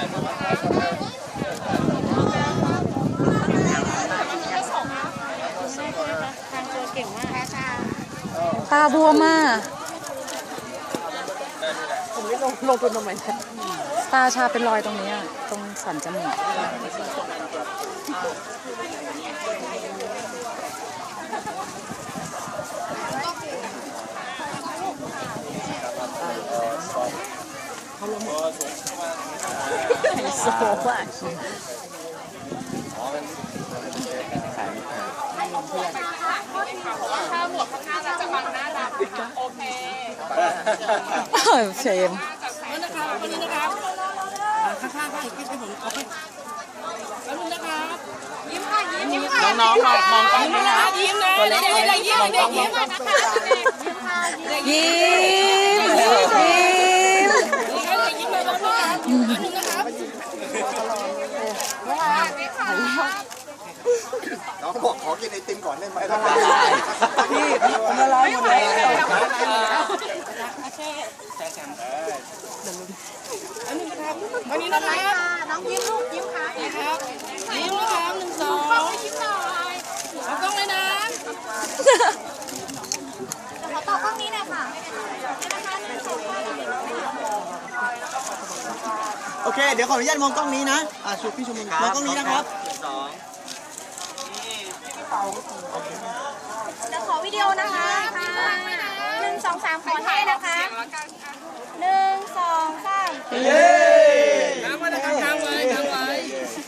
ทางตัวเก่งมากตาบวมมากผมไม่ลงลงทุนทำไมเนี่ยตาชาเป็นรอยตรงนี้อะตรงสันจมูก ไฮโซอะเชมน้องๆมองมองกล้องนี้นะยิ้มนะตัวเล็กตัวเล็กยิ้มยิ้มยิ้มยิ้มยิ้ม น้ อกขอกินไอติมก่อนได้ไหมพี่ผมละลายหมดเลยอันนี้นะครับวันนี้นะคะน้องยิ้มลูกยิ้มค่ะนะครับยิ้มนะครับหนึ่งสองยิ้มหน่อยเอากล้องเลยนะขอต่อกล้องนี้หน่อยค่ะโอเค เดี๋ยวขออนุญาตมองกล้องนี้นะ อ่าชูพี่ชมมองกล้องนี้นะครับสอง เดี๋ยวขอวิดีโอนะคะหนึ่งสองสามขอให้นะคะหนึ่งสองสามเย้ค้างไว้นะครับค้างไว้ค้างไว้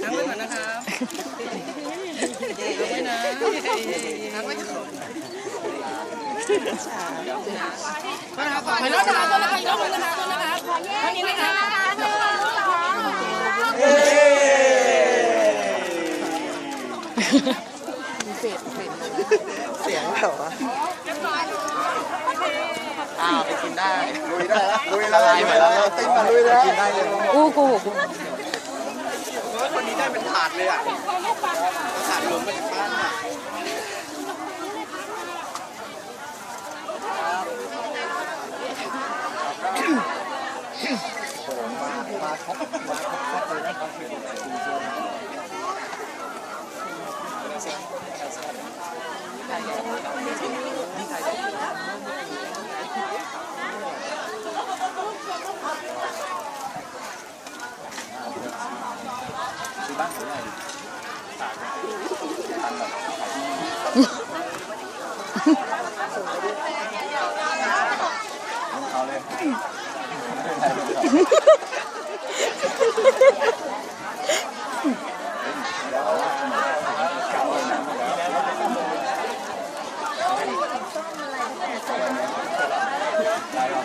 ค้างไว้ก่อนนะครับค้างไว้นะค้างไว้ก่อนนะครับขอรถนะคะรถนะคะรถนะคะรถนะคะขอแยกนี้นะคะหนึ่งสองเย้ เสียงแบบว่าอ้าวไปกินได้ลุยได้แล้วลุยละลายไปแล้วติ้งมาลุยแล้วกินได้เลยอู้กูกูคนนี้ได้เป็นถาดเลยอะถาดรวมมาจากบ้านอะมาครบมาครบครบเลยนะครับก็มันก็ไป ซื้อมันก็ไปซื้อเลยครับรู้มาแล้ ว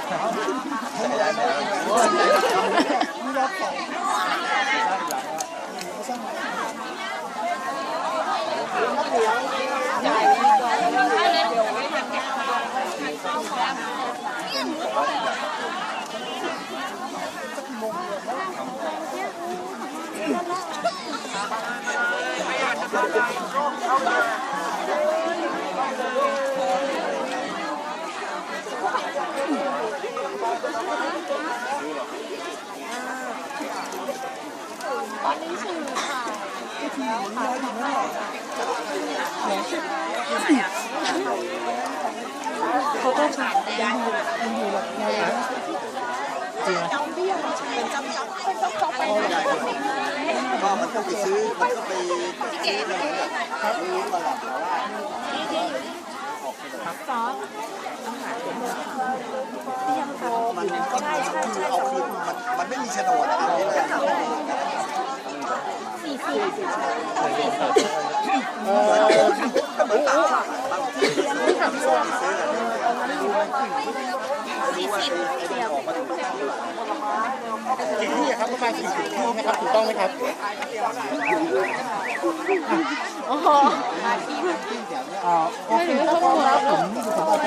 แต่ว่ามันก็คือเอาคืนมันมันไม่มีโฉนดเอาที่เลยสี่สี่เออเหมือนต่างบางที่ซื้อกับซื้อซื้อกันรู้ไมรู้ว่าไอ้ไอ้อ อกมาถึงกี่ที่ครับประมาณสี่สิบที่นะครับถูกต้องไหมครับไม่รู้เขาบอกว่าผมผมเอาไป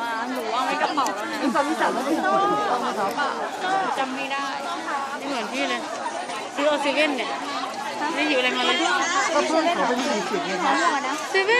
มาหนูเอาไว้กระเป๋าแล้วนะเขาไม่สั่งไม่ต้องจำไม่ได้ไม่เหมือนพี่เลยซื้อเอาเซเว่นเนี่ย ไม่อยู่อะไรมาเลยก็เพื่อนเขาเป็นสี่สิบนะครับเซเว่น